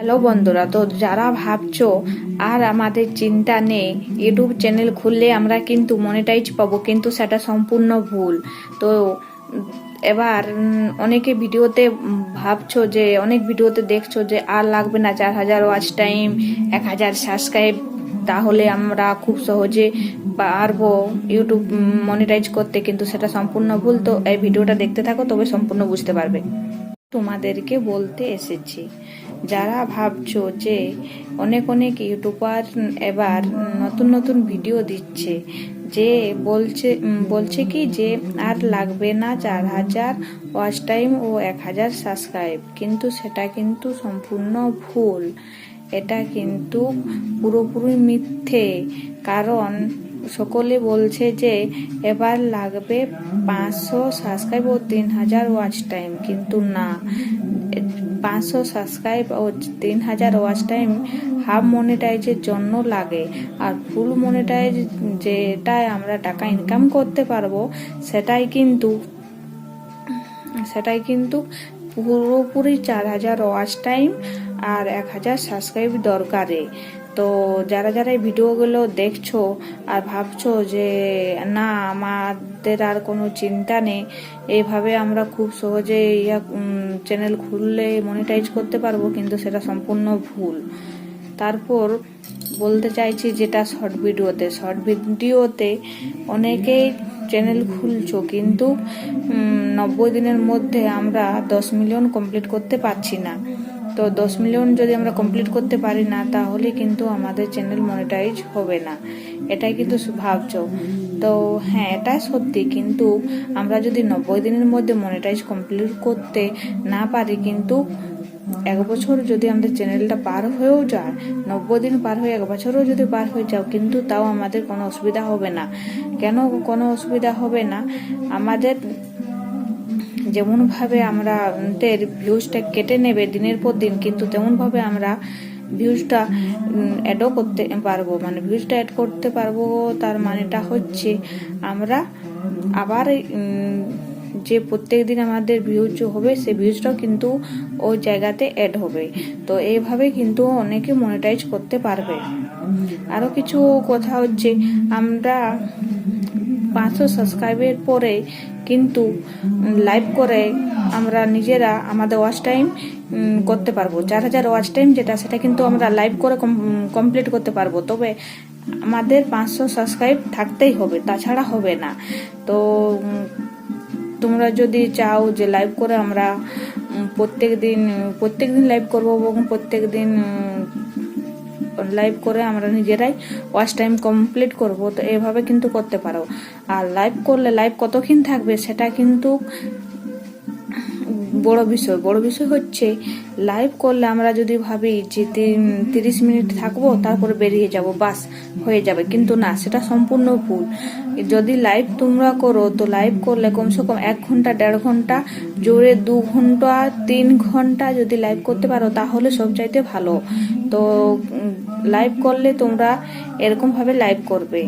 Hello বন্ধুরা, তো যারা ভাবছ আর আমাদের চিন্তা নেই, ইউটিউব চ্যানেল খুললে আমরা কিন্তু মনিটাইজ পাবো, কিন্তু সেটা সম্পূর্ণ ভুল। তো এবার অনেকে ভিডিওতে ভাবছ যে, অনেক ভিডিওতে দেখছ যে, আর লাগবে না চার হাজার ওয়াচ টাইম এক হাজার সাবস্ক্রাইব তাহলে আমরা খুব সহজে পারব ইউটিউব মনিটাইজ করতে, কিন্তু সেটা সম্পূর্ণ ভুল। তো এই ভিডিওটা দেখতে থাকো, তবে সম্পূর্ণ বুঝতে পারবে। তোমাদেরকে বলতে এসেছি যারা ভাবছ যে অনেক অনেক ইউটিউবার এবার নতুন নতুন ভিডিও দিচ্ছে, যে বলছে বলছে কি যে আর লাগবে না চার হাজার ওয়াচ টাইম ও এক হাজার সাবস্ক্রাইব কিন্তু সেটা কিন্তু সম্পূর্ণ ভুল। এটা কিন্তু পুরোপুরি মিথ্যে। কারণ সকলে বলছে যে, এবার লাগবে পাঁচশো সাবস্ক্রাইব ও তিন হাজার ওয়াচ টাইম কিন্তু না, পাঁচশো সাবস্ক্রাইব ও তিন হাজার ওয়াচ টাইম হাফ মনিটাইজের জন্য লাগে। আর ফুল মনিটাইজ যেটায় আমরা টাকা ইনকাম করতে পারব, সেটাই কিন্তু সেটাই কিন্তু পুরোপুরি চার হাজার ওয়াচ টাইম আর এক হাজার সাবস্ক্রাইব দরকারে। তো যারা যারা এই ভিডিওগুলো দেখছ আর ভাবছ যে না, আমাদের আর কোনো চিন্তা নেই এইভাবে আমরা খুব সহজে ইয়া চ্যানেল খুললে মনিটাইজ করতে পারব, কিন্তু সেটা সম্পূর্ণ ভুল। তারপর বলতে চাইছি যেটা শর্ট ভিডিওতে শর্ট ভিডিওতে অনেকেই চ্যানেল খুলছো, কিন্তু নব্বই দিনের মধ্যে আমরা দশ মিলিয়ন কমপ্লিট করতে পারছি না। তো দশ মিলিয়ন যদি আমরা কমপ্লিট করতে পারি না, তাহলে কিন্তু আমাদের চ্যানেল মনিটাইজ হবে না। এটাই কিন্তু ভাবছ। তো হ্যাঁ এটা সত্যি। কিন্তু আমরা যদি নব্বই দিনের মধ্যে মনিটাইজ কমপ্লিট করতে না পারি, কিন্তু এক বছর যদি আমাদের চ্যানেলটা পার হয়েও যায়, নব্বই দিন পার হয়ে এক বছরও যদি পার হয়ে যাও, কিন্তু তাও আমাদের কোনো অসুবিধা হবে না। কেন কোনো অসুবিধা হবে না? আমাদের যেমনভাবে আমরা ভিউজটা কেটে নেবে দিনের পর দিন, কিন্তু তেমনভাবে আমরা ভিউজটা অ্যাডও করতে পারব। মানে ভিউজটা অ্যাড করতে পারব, তার মানেটা হচ্ছে আমরা আবার যে প্রত্যেক দিন আমাদের ভিউজ হবে সেই ভিউজটাও কিন্তু ওই জায়গাতে অ্যাড হবে। তো এইভাবে কিন্তু অনেকে মনিটাইজ করতে পারবে। আরও কিছু কথা হচ্ছে, আমরা পাঁচশো সাবস্ক্রাইবের পরে কিন্তু লাইভ করে আমরা নিজেরা আমাদের ওয়াচ টাইম করতে পারব। চার হাজার ওয়াচ টাইম যেটা, সেটা কিন্তু আমরা লাইভ করে কমপ্লিট করতে পারব। তবে আমাদের পাঁচশো সাবস্ক্রাইব থাকতেই হবে, তাছাড়া হবে না। তো তোমরা যদি চাও যে লাইভ করে আমরা প্রত্যেক দিন প্রত্যেক দিন লাইভ করব এবং প্রত্যেক দিন লাইভ করে আমরা নিজেরাই ওয়াচ টাইম কমপ্লিট করব, তো এভাবে কিন্তু করতে পারো। আর লাইভ করলে লাইভ কতক্ষণ থাকবে সেটা কিন্তু বড় বিষয়। বড় বিষয় হচ্ছে লাইভ করলে আমরা যদি ভাবি যে তিরিশ মিনিট থাকব, তারপরে বেরিয়ে যাব, বাস হয়ে যাবে। কিন্তু না, সেটা সম্পূর্ণ ভুল। যদি লাইভ তোমরা করো, তো লাইভ করলে কমসে কম এক ঘণ্টা, দেড় ঘণ্টা, জোরে দু ঘণ্টা, তিন ঘণ্টা যদি লাইভ করতে পারো, তাহলে সব চাইতে ভালো। তো লাইভ করলে তোমরা এরকম ভাবে লাইভ করবে।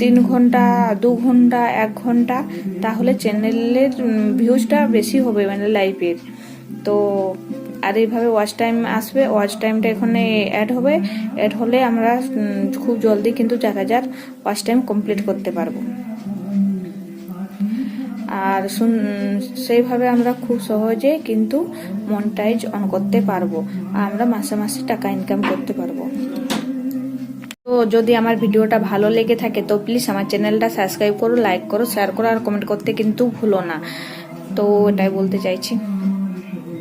তিন ঘণ্টা, দু ঘণ্টা, এক ঘণ্টা, তাহলে চ্যানেলের ভিউজটা বেশি হবে মানে লাইভের তো, আর এইভাবে ওয়াচ টাইম আসবে ওয়াচ টাইমটা এখানে অ্যাড হবে। অ্যাড হলে আমরা খুব জলদি কিন্তু চার হাজার ওয়াচ টাইম কমপ্লিট করতে পারব। আর সেইভাবে আমরা খুব সহজে কিন্তু মনিটাইজ অন করতে পারব। আমরা মাসে মাসে টাকা ইনকাম করতে পারব। তো যদি আমার ভিডিওটা ভালো লেগে থাকে, তো প্লিজ আমার চ্যানেলটা সাবস্ক্রাইব করো লাইক করো শেয়ার করো, আর কমেন্ট করতে কিন্তু ভুলো না। তো এটাই বলতে চাইছি।